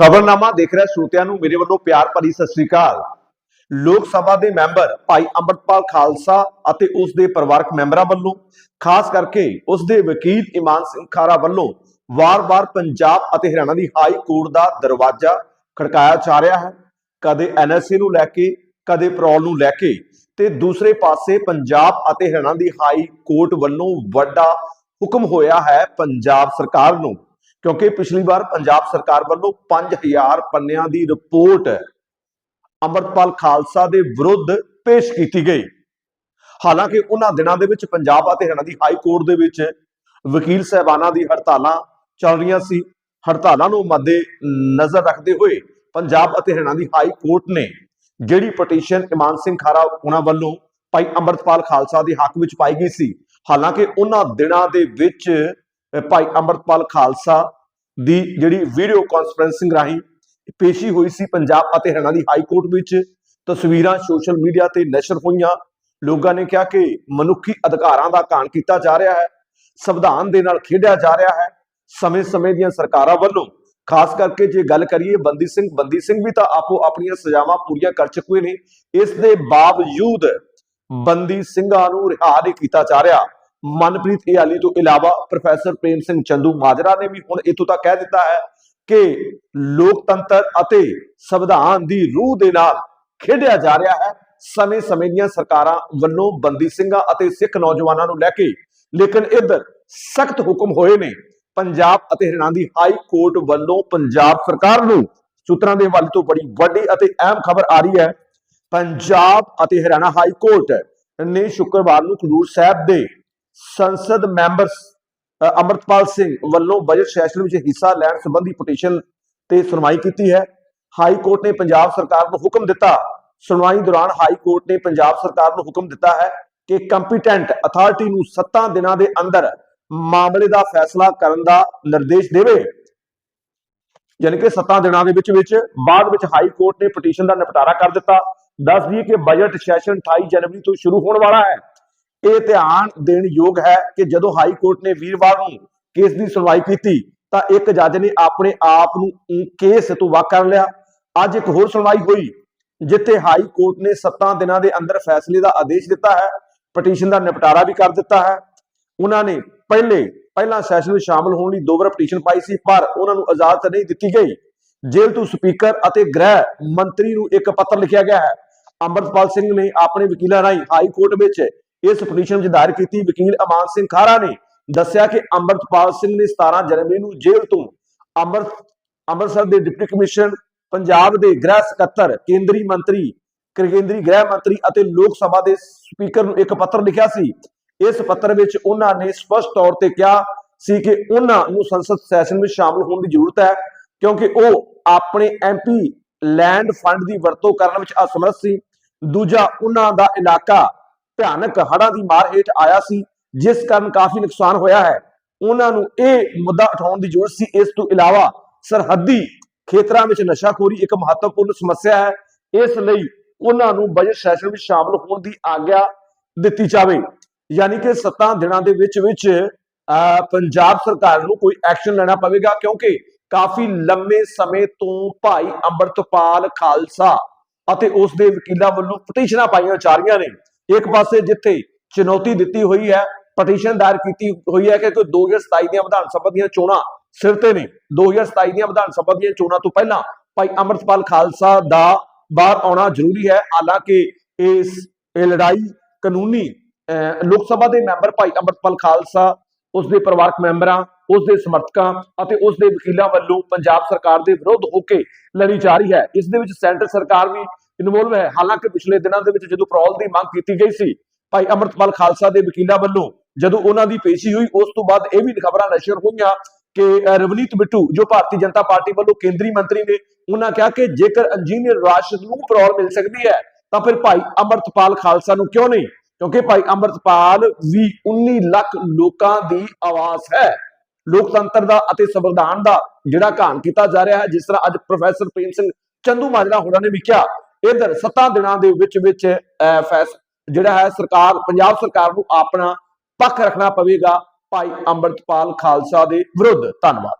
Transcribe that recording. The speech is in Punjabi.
ਖਬਰਨਾਮਾ ਦੇਖ ਰਿਹਾ ਸਰੋਤਿਆਂ ਨੂੰ ਮੇਰੇ ਵੱਲੋਂ ਪਿਆਰ ਭਰੀ ਸਤਿ ਸ੍ਰੀ ਅਕਾਲ। ਲੋਕ ਸਭਾ ਦੇ ਮੈਂਬਰ ਭਾਈ ਅੰਮ੍ਰਿਤਪਾਲ ਖਾਲਸਾ ਅਤੇ ਉਸ ਦੇ ਪਰਿਵਾਰਕ ਮੈਂਬਰਾਂ ਵੱਲੋਂ, ਖਾਸ ਕਰਕੇ ਉਸ ਦੇ ਵਕੀਲ ਇਮਾਨ ਸਿੰਘ ਖਾਰਾ ਵੱਲੋਂ ਵਾਰ-ਵਾਰ ਪੰਜਾਬ ਅਤੇ ਹਰਿਆਣਾ ਦੀ ਹਾਈ ਕੋਰਟ ਦਾ ਦਰਵਾਜ਼ਾ ਖੜਕਾਇਆ ਜਾ ਰਿਹਾ ਹੈ। ਕਦੇ ਐਨਐਸਏ ਨੂੰ ਲੈ ਕੇ, ਕਦੇ ਪ੍ਰੋਲ ਨੂੰ ਲੈ ਕੇ ਤੇ ਦੂਸਰੇ ਪਾਸੇ ਪੰਜਾਬ ਅਤੇ ਹਰਿਆਣਾ ਦੀ ਹਾਈ ਕੋਰਟ ਵੱਲੋਂ ਵੱਡਾ ਹੁਕਮ ਹੋਇਆ ਹੈ ਪੰਜਾਬ ਸਰਕਾਰ ਨੂੰ। ਕਿਉਂਕਿ ਪਿਛਲੀ ਵਾਰ ਪੰਜਾਬ ਸਰਕਾਰ ਵੱਲੋਂ 5000 ਪੰਨਿਆਂ ਦੀ ਰਿਪੋਰਟ ਅੰਮ੍ਰਿਤਪਾਲ ਖਾਲਸਾ ਦੇ ਵਿਰੁੱਧ ਪੇਸ਼ ਕੀਤੀ ਗਈ। ਹਾਲਾਂਕਿ ਉਹਨਾਂ ਦਿਨਾਂ ਦੇ ਵਿੱਚ ਪੰਜਾਬ ਅਤੇ ਹਰਿਆਣਾ ਦੀ ਹਾਈ ਕੋਰਟ ਦੇ ਵਿੱਚ ਵਕੀਲ ਸਹਿਬਾਨਾਂ ਦੀ ਹੜਤਾਲਾਂ ਚੱਲ ਰਹੀਆਂ ਸੀ। ਹੜਤਾਲਾਂ ਨੂੰ ਮੱਦੇ ਨਜ਼ਰ ਰੱਖਦੇ ਹੋਏ ਪੰਜਾਬ ਅਤੇ ਹਰਿਆਣਾ ਦੀ ਹਾਈ ਕੋਰਟ ਨੇ ਜਿਹੜੀ ਪਟੀਸ਼ਨ ਇਮਾਨ ਸਿੰਘ ਖਾਰਾ ਉਹਨਾਂ ਵੱਲੋਂ ਭਾਈ ਅੰਮ੍ਰਿਤਪਾਲ ਖਾਲਸਾ ਦੇ ਹੱਕ ਵਿੱਚ ਪਾਈ ਗਈ ਸੀ। ਹਾਲਾਂਕਿ ਉਹਨਾਂ ਦਿਨਾਂ ਦੇ ਵਿੱਚ ਭਾਈ ਅੰਮ੍ਰਿਤਪਾਲ ਖਾਲਸਾ ਦੀ ਜਿਹੜੀ ਵੀਡੀਓ ਕਾਨਫਰੰਸਿੰਗ ਰਾਹੀਂ ਪੇਸ਼ੀ ਹੋਈ ਸੀ ਪੰਜਾਬ ਅਤੇ ਹਰਿਆਣਾ ਦੀ ਹਾਈ ਕੋਰਟ ਵਿੱਚ। ਤਸਵੀਰਾਂ ਸੋਸ਼ਲ ਮੀਡੀਆ ਤੇ ਨਸ਼ਰ ਹੋਈਆਂ। ਲੋਕਾਂ ਨੇ ਕਿਹਾ ਕਿ ਮਨੁੱਖੀ ਅਧਿਕਾਰਾਂ ਦਾ ਕਾਣ ਕੀਤਾ ਜਾ ਰਿਹਾ ਹੈ। ਸੰਵਿਧਾਨ ਦੇ ਨਾਲ ਖੇਡਿਆ ਜਾ ਰਿਹਾ ਹੈ। ਸਮੇਂ-ਸਮੇਂ ਦੀਆਂ ਸਰਕਾਰਾਂ ਵੱਲੋਂ ਖਾਸ ਕਰਕੇ ਜੇ ਗੱਲ ਕਰੀਏ ਬੰਦੀ ਸਿੰਘ ਬੰਦੀ ਸਿੰਘ ਵੀ ਤਾਂ ਆਪੋ ਆਪਣੀਆਂ ਸਜ਼ਾਵਾਂ ਪੂਰੀਆਂ ਕਰ ਚੁੱਕੇ ਨੇ। ਇਸ ਦੇ ਬਾਵਜੂਦ ਬੰਦੀ ਸਿੰਘਾਂ ਨੂੰ ਰਿਹਾ ਨਹੀਂ ਕੀਤਾ ਜਾ ਰਿਹਾ। ਮਨਪ੍ਰੀਤ ਇਆਲੀ ਤੋਂ ਇਲਾਵਾ ਪ੍ਰੋਫੈਸਰ ਪ੍ਰੇਮ ਸਿੰਘ ਚੰਦੂ ਮਾਜਰਾ ਨੇ ਵੀ ਹੁਣ ਇਤੋਂ ਤੱਕ ਕਹਿ ਦਿੱਤਾ ਹੈ ਕਿ ਲੋਕਤੰਤਰ ਅਤੇ ਸੰਵਿਧਾਨ ਦੀ ਰੂਹ ਦੇ ਨਾਲ ਖੇਡਿਆ ਜਾ ਰਿਹਾ ਹੈ। ਸਮੇਂ-ਸਮੇਂ ਦੀਆਂ ਸਰਕਾਰਾਂ ਵੱਲੋਂ ਬੰਦੀ ਸਿੰਘਾਂ ਅਤੇ ਸਿੱਖ ਨੌਜਵਾਨਾਂ ਨੂੰ ਲੈ ਕੇ ਲੇਕਿਨ ਇੱਧਰ ਸਖਤ ਹੁਕਮ ਹੋਏ ਨੇ। ਪੰਜਾਬ ਅਤੇ ਹਰਿਆਣਾ ਦੀ ਹਾਈ ਕੋਰਟ ਵੱਲੋਂ ਪੰਜਾਬ ਸਰਕਾਰ ਨੂੰ ਸੂਤਰਾਂ ਦੇ ਵੱਲ ਤੋਂ ਬੜੀ ਵੱਡੀ ਅਤੇ ਅਹਿਮ ਖਬਰ ਆ ਰਹੀ ਹੈ। ਪੰਜਾਬ ਅਤੇ ਹਰਿਆਣਾ ਹਾਈ ਕੋਰਟ ਨੇ ਸ਼ੁੱਕਰਵਾਰ ਨੂੰ ਖਡੂਰ ਸਾਹਿਬ ਦੇ ਸੰਸਦ ਮੈਂਬਰ ਅ, ਅੰਮ੍ਰਿਤਪਾਲ ਸਿੰਘ ਵੱਲੋਂ ਬਜਟ ਸੈਸ਼ਨ ਵਿੱਚ ਹਿੱਸਾ ਲੈਣ ਸੰਬੰਧੀ ਪਟੀਸ਼ਨ ਤੇ ਸੁਣਵਾਈ ਕੀਤੀ ਹੈ। ਹਾਈ ਕੋਰਟ ਨੇ ਪੰਜਾਬ ਸਰਕਾਰ ਨੂੰ ਹੁਕਮ ਦਿੱਤਾ ਸੁਣਵਾਈ ਦੌਰਾਨ ਹਾਈ ਕੋਰਟ ਨੇ ਪੰਜਾਬ ਸਰਕਾਰ ਨੂੰ ਹੁਕਮ ਦਿੱਤਾ ਹੈ ਕਿ ਕੰਪੀਟੈਂਟ ਅਥਾਰਟੀ ਨੂੰ 7 ਦਿਨਾਂ ਦੇ ਅੰਦਰ ਮਾਮਲੇ ਦਾ ਫੈਸਲਾ ਕਰਨ ਦਾ ਨਿਰਦੇਸ਼ ਦੇਵੇ। ਯਾਨੀ ਕਿ 7 ਦਿਨਾਂ ਦੇ ਵਿੱਚ ਵਿੱਚ ਬਾਅਦ ਵਿੱਚ ਹਾਈ ਕੋਰਟ ਨੇ ਪਟੀਸ਼ਨ ਦਾ ਨਿਪਟਾਰਾ ਕਰ ਦਿੱਤਾ। ਦੱਸ ਦਈਏ ਕਿ ਬਜਟ ਸੈਸ਼ਨ 28 ਜਨਵਰੀ ਤੋਂ ਸ਼ੁਰੂ ਹੋਣ ਵਾਲਾ ਹੈ। ਇਹ ਧਿਆਨ ਦੇਣ ਯੋਗ ਹੈ ਕਿ ਜਦੋਂ ਹਾਈ ਕੋਰਟ ਨੇ ਵੀਰਵਾਰ ਨੂੰ ਕੇਸ ਦੀ ਸੁਣਵਾਈ ਕੀਤੀ, ਤਾਂ ਇੱਕ ਜੱਜ ਨੇ ਆਪਣੇ ਆਪ ਨੂੰ ਕੇਸ ਤੋਂ ਵੱਖ ਕਰ ਲਿਆ। ਅੱਜ ਇੱਕ ਹੋਰ ਸੁਣਵਾਈ ਹੋਈ, ਜਿੱਥੇ ਹਾਈ ਕੋਰਟ ਨੇ 7 ਦਿਨਾਂ ਦੇ ਅੰਦਰ ਫੈਸਲੇ ਦਾ ਆਦੇਸ਼ ਦਿੱਤਾ ਹੈ, ਪਟੀਸ਼ਨ ਦਾ ਨਿਪਟਾਰਾ ਵੀ ਕਰ ਦਿੱਤਾ ਹੈ। ਉਹਨਾਂ ਨੇ ਪਹਿਲੇ, ਪਹਿਲਾਂ ਸੈਸ਼ਨ ਵਿੱਚ ਸ਼ਾਮਲ ਹੋਣ ਲਈ ਦੋ ਵਾਰ ਪਟੀਸ਼ਨ ਪਾਈ ਸੀ, ਪਰ ਉਹਨਾਂ ਨੂੰ ਇਜਾਜ਼ਤ ਨਹੀਂ ਦਿੱਤੀ ਗਈ। ਜੇਲ੍ਹ ਤੋਂ ਸਪੀਕਰ ਅਤੇ ਗ੍ਰਹਿ ਮੰਤਰੀ ਨੂੰ ਇੱਕ ਪੱਤਰ ਲਿਖਿਆ ਗਿਆ ਹੈ। ਅੰਮ੍ਰਿਤਪਾਲ ਸਿੰਘ ਨੇ ਆਪਣੇ ਵਕੀਲਾਂ ਰਾਹੀਂ ਹਾਈ ਕੋਰਟ ਵਿੱਚ ਇਸ ਪਟੀਸ਼ਨ ਵਿੱਚ ਦਾਇਰ ਕੀਤੀ ਵਕੀਲ ਅਮਾਨ ਸਿੰਘ ਖਾਰਾ ਨੇ ਦੱਸਿਆ ਕਿ ਅੰਮ੍ਰਿਤਪਾਲ ਸਿੰਘ ਨੇ 17 ਜਨਵਰੀ ਨੂੰ ਜੇਲ੍ਹ ਤੋਂ ਅੰਮ੍ਰਿਤ, ਅੰਮ੍ਰਿਤਸਰ ਦੇ ਡਿਪਟੀ ਕਮਿਸ਼ਨ ਪੰਜਾਬ ਦੇ ਗ੍ਰਹਿ ਸਕੱਤਰ, ਕੇਂਦਰੀ ਮੰਤਰੀ, ਕੇਂਦਰੀ ਗ੍ਰਹਿ ਮੰਤਰੀ ਅਤੇ ਲੋਕ ਸਭਾ ਦੇ ਸਪੀਕਰ ਨੂੰ ਇੱਕ ਪੱਤਰ ਲਿਖਿਆ ਸੀ। ਇਸ ਪੱਤਰ ਵਿੱਚ ਉਹਨਾਂ ਨੇ ਸਪਸ਼ਟ ਤੌਰ ਤੇ ਕਿਹਾ ਸੀ ਕਿ ਉਹਨਾਂ ਨੂੰ ਸੰਸਦ ਸੈਸ਼ਨ ਵਿੱਚ ਸ਼ਾਮਲ ਹੋਣ ਦੀ ਜ਼ਰੂਰਤ ਹੈ, ਕਿਉਂਕਿ ਉਹ ਆਪਣੇ ਐਮਪੀ ਲੈਂਡ ਫੰਡ ਦੀ ਵਰਤੋਂ ਕਰਨ ਵਿੱਚ ਅਸਮਰਥ ਸੀ। ਦੂਜਾ, ਉਹਨਾਂ ਦਾ ਇਲਾਕਾ ਭਿਆਨਕ ਹੜ੍ਹਾਂ ਦੀ ਮਾਰ ਹੇਠ ਆਇਆ ਸੀ ਜਿਸ ਕਾਰਨ ਕਾਫੀ ਨੁਕਸਾਨ ਹੋਇਆ ਹੈ। ਉਹਨਾਂ ਨੂੰ ਇਹ ਮੁੱਦਾ ਉਠਾਉਣ ਦੀ ਜ਼ਰੂਰਤ ਸੀ। ਇਸ ਤੋਂ ਇਲਾਵਾ ਸਰਹੱਦੀ ਖੇਤਰਾਂ ਵਿੱਚ ਨਸ਼ਾਖੋਰੀ ਇੱਕ ਮਹੱਤਵਪੂਰਨ ਸਮੱਸਿਆ ਹੈ। ਇਸ ਲਈ ਉਹਨਾਂ ਨੂੰ ਬਜਟ ਸੈਸ਼ਨ ਵਿੱਚ ਸ਼ਾਮਲ ਹੋਣ ਦੀ ਆਗਿਆ ਦਿੱਤੀ ਜਾਵੇ। ਯਾਨੀ ਕਿ 7 ਦਿਨਾਂ ਦੇ ਵਿੱਚ ਵਿੱਚ ਅਹ, ਪੰਜਾਬ ਸਰਕਾਰ ਨੂੰ ਕੋਈ ਐਕਸ਼ਨ ਲੈਣਾ ਪਵੇਗਾ ਕਿਉਂਕਿ ਕਾਫੀ ਲੰਮੇ ਸਮੇਂ ਤੋਂ ਭਾਈ ਅੰਮ੍ਰਿਤਪਾਲ ਖਾਲਸਾ ਅਤੇ ਉਸ ਦੇ ਵਕੀਲਾਂ ਵੱਲੋਂ ਪਟੀਸ਼ਨਾਂ ਪਾਈਆਂ ਜਾ ਰਹੀਆਂ ਨੇ। ਇੱਕ ਪਾਸੇ ਜਿੱਥੇ ਚੁਣੌਤੀ ਦਿੱਤੀ ਹੋਈ ਹੈ ਪਟੀਸ਼ਨ ਦਾਇਰ ਕੀਤੀ ਹੋਈ ਹੈ ਕਿ ਕੋਈ 2027 ਦੀਆਂ ਵਿਧਾਨ ਸਭਾ ਦੀਆਂ ਚੋਣਾਂ ਸਿਰ ਤੇ ਨੇ। 2027 ਦੀਆਂ ਵਿਧਾਨ ਸਭਾ ਦੀਆਂ ਚੋਣਾਂ ਤੋਂ ਪਹਿਲਾਂ ਭਾਈ ਅੰਮ੍ਰਿਤਪਾਲ ਖਾਲਸਾ ਦਾ ਬਾਹਰ ਆਉਣਾ ਜ਼ਰੂਰੀ ਹੈ। ਹਾਲਾਂਕਿ ਇਸ ਇਹ ਲੜਾਈ ਕਾਨੂੰਨੀ ਅਹ, ਲੋਕ ਸਭਾ ਦੇ ਮੈਂਬਰ ਭਾਈ ਅੰਮ੍ਰਿਤਪਾਲ ਖਾਲਸਾ ਉਸ ਦੇ ਪਰਿਵਾਰਕ ਮੈਂਬਰਾਂ ਉਸ ਦੇ ਸਮਰਥਕਾਂ ਅਤੇ ਉਸ ਦੇ ਵਕੀਲਾਂ ਵੱਲੋਂ ਪੰਜਾਬ ਸਰਕਾਰ ਦੇ ਵਿਰੁੱਧ ਹੋ ਕੇ ਲੜੀ ਜਾ ਰਹੀ ਹੈ। ਇਸ ਦੇ ਵਿੱਚ ਸੈਂਟਰ ਸਰਕਾਰ ਵੀ ਇਨਵੋਲਵ ਹੈ। ਹਾਲਾਂਕਿ ਪਿਛਲੇ ਦਿਨਾਂ ਦੇ ਵਿੱਚ ਜਦੋਂ ਪ੍ਰੋਲ ਦੀ ਮੰਗ ਕੀਤੀ ਗਈ ਸੀ, ਭਾਈ ਅੰਮ੍ਰਿਤਪਾਲ ਖਾਲਸਾ ਦੇ ਵਕੀਲਾਂ ਵੱਲੋਂ ਜਦੋਂ ਉਹਨਾਂ ਦੀ ਪੇਸ਼ੀ ਹੋਈ, ਉਸ ਤੋਂ ਬਾਅਦ ਇਹ ਵੀ ਖਬਰਾਂ ਨਸ਼ਰ ਹੋਈਆਂ ਕਿ ਰਵਨੀਤ ਬਿੱਟੂ ਜੋ ਭਾਰਤੀ ਜਨਤਾ ਪਾਰਟੀ ਵੱਲੋਂ ਕੇਂਦਰੀ ਮੰਤਰੀ ਨੇ, ਉਹਨਾਂ ਕਿਹਾ ਕਿ ਜੇਕਰ ਇੰਜੀਨੀਅਰ ਰਾਸ਼ਦ ਨੂੰ ਪ੍ਰੋਲ ਮਿਲ ਸਕਦੀ ਹੈ, ਤਾਂ ਫਿਰ ਭਾਈ ਅੰਮ੍ਰਿਤਪਾਲ ਖਾਲਸਾ ਨੂੰ ਕਿਉਂ ਨਹੀਂ? ਕਿਉਂਕਿ ਭਾਈ ਅੰਮ੍ਰਿਤਪਾਲ ਵੀ 19 ਲੱਖ ਲੋਕਾਂ ਦੀ ਆਵਾਜ਼ ਹੈ। ਲੋਕਤੰਤਰ ਦਾ ਅਤੇ ਸੰਵਿਧਾਨ ਦਾ ਜਿਹੜਾ ਘਾਣ ਕੀਤਾ ਜਾ ਰਿਹਾ ਹੈ, ਜਿਸ ਤਰ੍ਹਾਂ ਅੱਜ ਪ੍ਰੋਫੈਸਰ ਪ੍ਰੇਮ ਸਿੰਘ ਚੰਦੂ ਮਾਜਰਾ ਹੋਰਾਂ ਨੇ ਵੀ ਕਿਹਾ ਇਧਰ 7 ਦਿਨਾਂ ਦੇ ਵਿੱਚ ਵਿੱਚ ਅਹ, ਫੈਸ ਜਿਹੜਾ ਹੈ ਸਰਕਾਰ ਪੰਜਾਬ ਸਰਕਾਰ ਨੂੰ ਆਪਣਾ ਪੱਖ ਰੱਖਣਾ ਪਵੇਗਾ। ਭਾਈ ਅੰਮ੍ਰਿਤਪਾਲ ਖਾਲਸਾ ਦੇ ਵਿਰੁੱਧ। ਧੰਨਵਾਦ।